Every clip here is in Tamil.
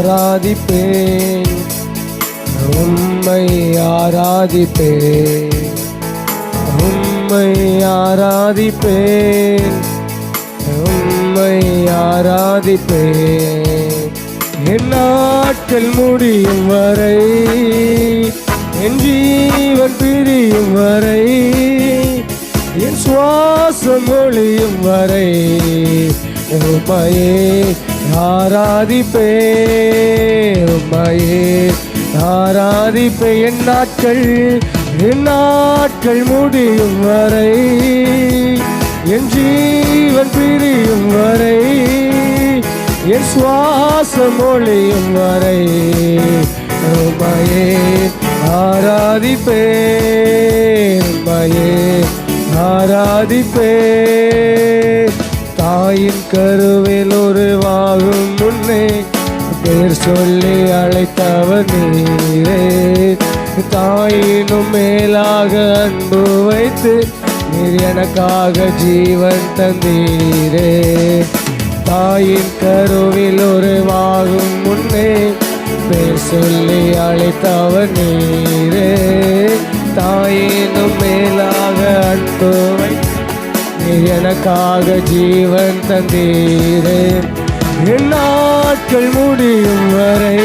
ஆராதிப்பேன். உம்மை ஆராதிப்பேன். உம்மை ஆராதிப்பேன். உம்மை ஆராதிப்பேன். என் நாட்கள் முடியும் வரை என் ஜீவன் பிரியும் வரை என் சுவாசம் ஒளியும் வரை உம்மையே ஆராதிப்பே உம்மையே. ஆராதிப்பே என் நாட்கள் என் நாட்கள் முடியும் வரை. என் ஜீவன் பிரியும் வரை. என் சுவாசம் ஒளியும் வரை. உம்மையே ஆராதிப்பே உம்மையே. ஆராதிப்பே தாயின் கருவில் நானே முன்னே பேர் சொல்லி அழைத்தவர் நீரே. தாயினும் மேலாக அன்பு வைத்து நீர் எனக்காக ஜீவன் தந்தீரே. தாயின் கருவில் உருவாகும் முன்னே பேர் சொல்லி அழைத்தவர் நீரே. தாயினும் மேலாக அன்பு வைத்து நீர் எனக்காக ஜீவன் தந்தீரே. என் நாட்கள் முடியும் வரை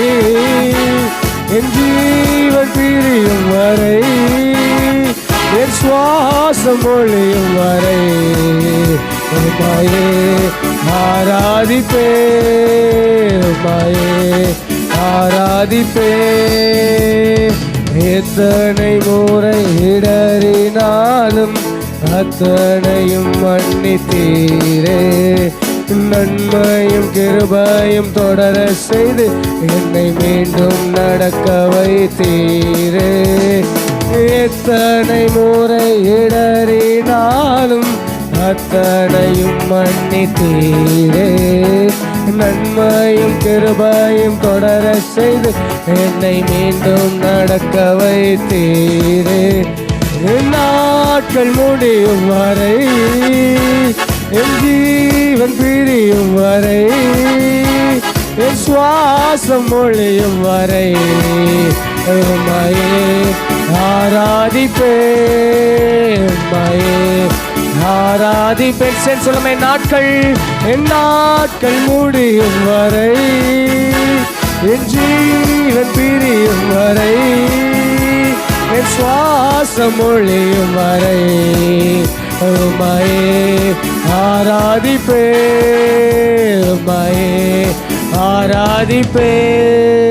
என் ஜீவன் பிரியும் வரை என் சுவாசம் ஒழியும் வரை உம்மையே ஆராதிப்பே உம்மையே ஆராதிப்பே எத்தனை முறை இடறினாலும் அத்தனையும் மன்னித்தீரே. நன்மையும் கிருபாயும் தொடர செய்து என்னை மீண்டும் நடக்க வைத்தீரே. எத்தனை முறை இடறினாலும் அத்தனையும் மன்னித்தீரே. நன்மையும் கிருபாயும் தொடர செய்து என்னை மீண்டும் நடக்க வைத்தீரே. நாட்கள் முடியும் வரை என் சுவாசம் ஒழியும் வரை உம்மையே ஆராதிப்பே உம்மையே ஆராதிப்பேன். சென் சொல்லுமே நாட்கள் என் நாட்கள் முடியும் வரை என் ஜீவன் பிரியும் வரை என் சுவாசம் ஒழியும் வரை உம்மையே ஆராதிப்பே உம்மையே